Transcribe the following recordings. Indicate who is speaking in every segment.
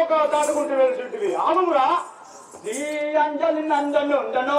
Speaker 1: లోక దాటుకుంటూ వెళ్తుంటివి. అవునురా? శ్రీ అంజలి నందలు ఉండను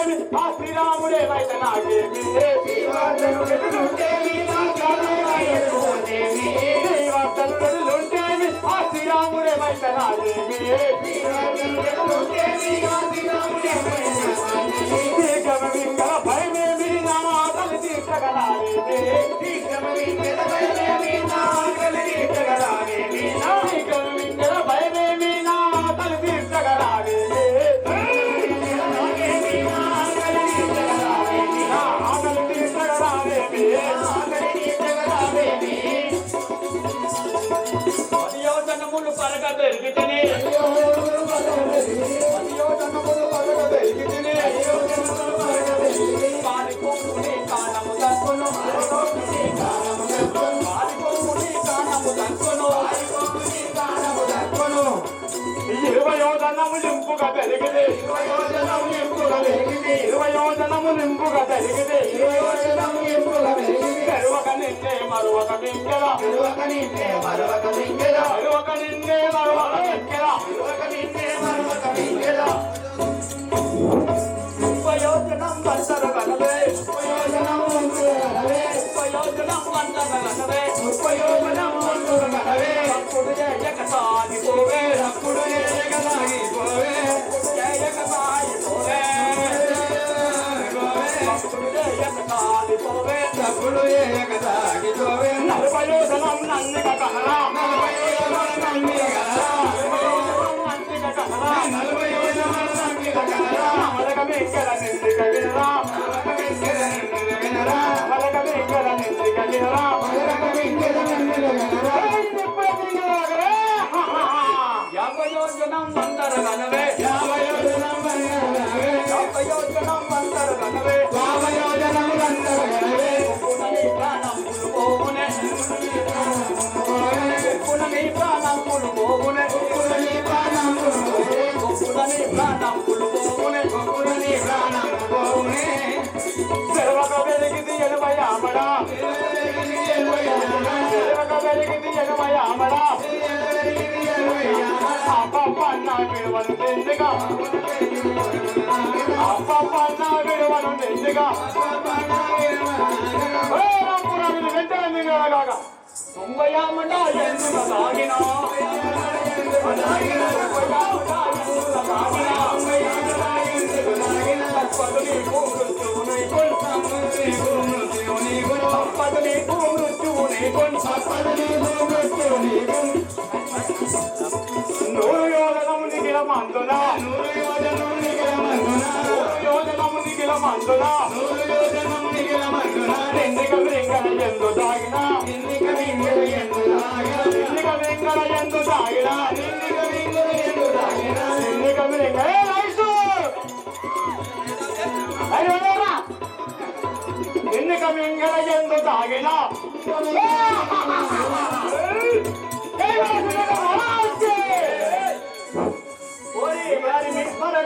Speaker 1: శ్రీరాముడేమి ఆ శ్రీరాముడే వైద నాకేమి శ్రీవాసలుంటేమి ఆ శ్రీరాముడే కలిగితే ఇరవయోజనము నింపుల వెలిగితే ఇరవయోజనము నింపుల కలిగితే ఇరవయోజనము నింపుల వెలిగితే కరువక నిన్నే మరువక నింకెల కరువక నిన్నే మరువక నింకెల కరువక నిన్నే మరువక నింకెల కరువక నిన్నే మరువక నింకెల ఉపయోజనం బందరు కలవే ఉపయోజనం
Speaker 2: और
Speaker 1: जन्म अंतर घन में
Speaker 2: విడువను తెందుగా అప్ప
Speaker 1: పన్న విడువను తెందుగా రామురాజుని వెంటనే కాగా దొంగయామంట ఎందుకు సాగినా సాగిన తాగిన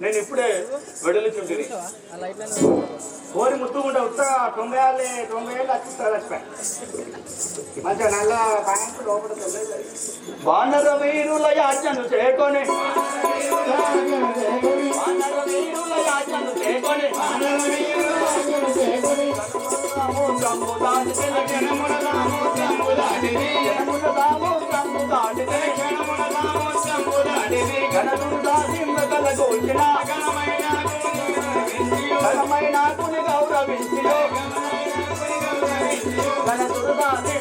Speaker 1: నేను ఇప్పుడే వెడలుచుంటిని కోరి ముత్తుకుంటే ఉత్తగా తొంభై ఏళ్ళు తొంభై ఏళ్ళు వచ్చిస్తారు చచ్చిపోయి మంచిగా నల్ల ప్యాంటు లోపల బాణర వీరుల యాచను చేకొని. చేకొని. మృగల గోచిన ఘనమైన కుని గౌరవించిలో గణసుడు దాటి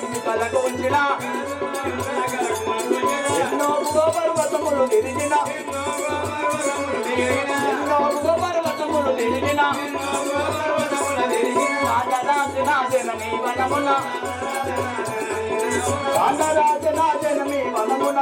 Speaker 1: ఎన్నో పర్వతములు తిరిగిన ఎన్నో పర్వతములు తిరిగిన రాజరాజనాజనమీ వనమున రాజరాజనాజనమీ వనమున